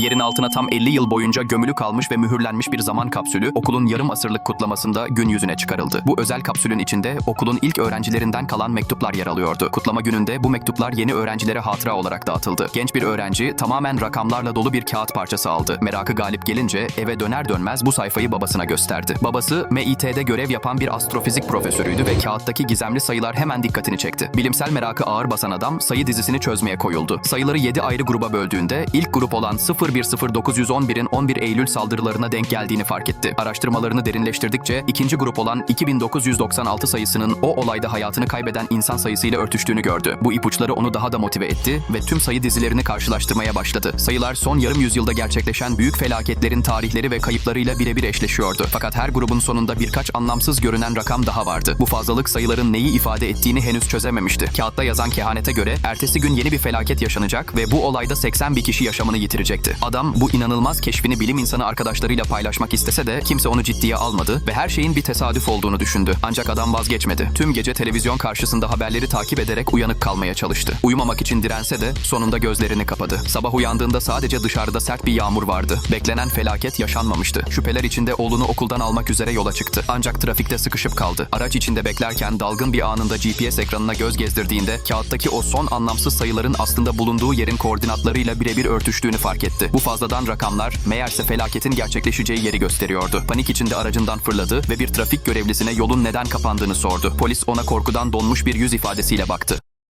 Yerin altına tam 50 yıl boyunca gömülü kalmış ve mühürlenmiş bir zaman kapsülü okulun yarım asırlık kutlamasında gün yüzüne çıkarıldı. Bu özel kapsülün içinde okulun ilk öğrencilerinden kalan mektuplar yer alıyordu. Kutlama gününde bu mektuplar yeni öğrencilere hatıra olarak dağıtıldı. Genç bir öğrenci tamamen rakamlarla dolu bir kağıt parçası aldı. Merakı galip gelince eve döner dönmez bu sayfayı babasına gösterdi. Babası MIT'de görev yapan bir astrofizik profesörüydü ve kağıttaki gizemli sayılar hemen dikkatini çekti. Bilimsel merakı ağır basan adam sayı dizisini çözmeye koyuldu. Sayıları 7 ayrı gruba böldüğünde ilk grup olan 010911'in 11 Eylül saldırılarına denk geldiğini fark etti. Araştırmalarını derinleştirdikçe ikinci grup olan 2996 sayısının o olayda hayatını kaybeden insan sayısıyla örtüştüğünü gördü. Bu ipuçları onu daha da motive etti ve tüm sayı dizilerini karşılaştırmaya başladı. Sayılar son yarım yüzyılda gerçekleşen büyük felaketlerin tarihleri ve kayıplarıyla birebir eşleşiyordu. Fakat her grubun sonunda birkaç anlamsız görünen rakam daha vardı. Bu fazlalık sayıların neyi ifade ettiğini henüz çözememişti. Kağıtta yazan kehanete göre ertesi gün yeni bir felaket yaşanacak ve bu olayda 80 bir kişi yaşamını yitirecekti. Adam bu inanılmaz keşfini bilim insanı arkadaşlarıyla paylaşmak istese de kimse onu ciddiye almadı ve her şeyin bir tesadüf olduğunu düşündü. Ancak adam vazgeçmedi. Tüm gece televizyon karşısında haberleri takip ederek uyanık kalmaya çalıştı. Uyumamak için dirense de sonunda gözlerini kapadı. Sabah uyandığında sadece dışarıda sert bir yağmur vardı. Beklenen felaket yaşanmamıştı. Şüpheler içinde oğlunu okuldan almak üzere yola çıktı. Ancak trafikte sıkışıp kaldı. Araç içinde beklerken dalgın bir anında GPS ekranına göz gezdirdiğinde kağıttaki o son anlamsız sayıların aslında bulunduğu yerin koordinatlarıyla birebir örtüştüğünü fark etti. Bu fazladan rakamlar meğerse felaketin gerçekleşeceği yeri gösteriyordu. Panik içinde aracından fırladı ve bir trafik görevlisine yolun neden kapandığını sordu. Polis ona korkudan donmuş bir yüz ifadesiyle baktı.